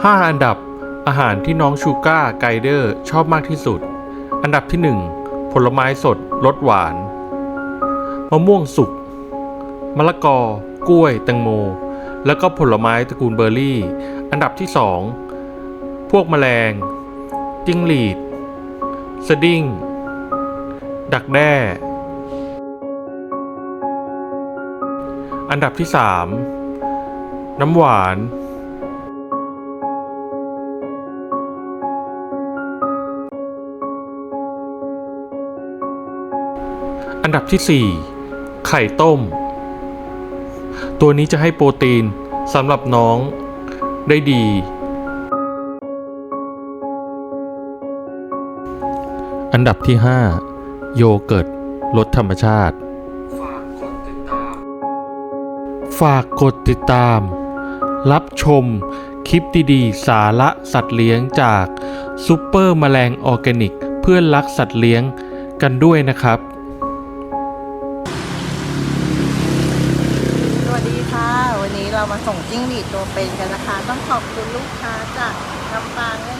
5 อันดับอาหารที่น้องชูก้าไกเดอร์ชอบมากที่สุด อันดับที่ 1 ผลไม้สดรสหวาน มะม่วงสุก มะละกอ กล้วย แตงโม แล้วก็ผลไม้ตระกูลเบอร์รี่ อันดับที่ 2 พวกแมลง จิ้งหรีด สดิ้ง ดักแด้ อันดับที่ 3 น้ำหวาน นดับที่ 4 ไข่ต้ม ตัวนี้จะให้โปรตีนสำหรับน้องได้ดี อันดับที่ 5 โยเกิร์ตรสธรรมชาติ ฝากกดติดตามฝากกดติดตามรับชมคลิปดีๆ สาระสัตว์เลี้ยงจากซูเปอร์แมลงออร์แกนิก เพื่อนรักสัตว์เลี้ยงกันด้วยนะครับ วันนี้เรามาส่งจิ้งหรีดตัวเป็นกันนะคะ ต้องขอบคุณลูกค้าจากลำปางด้วย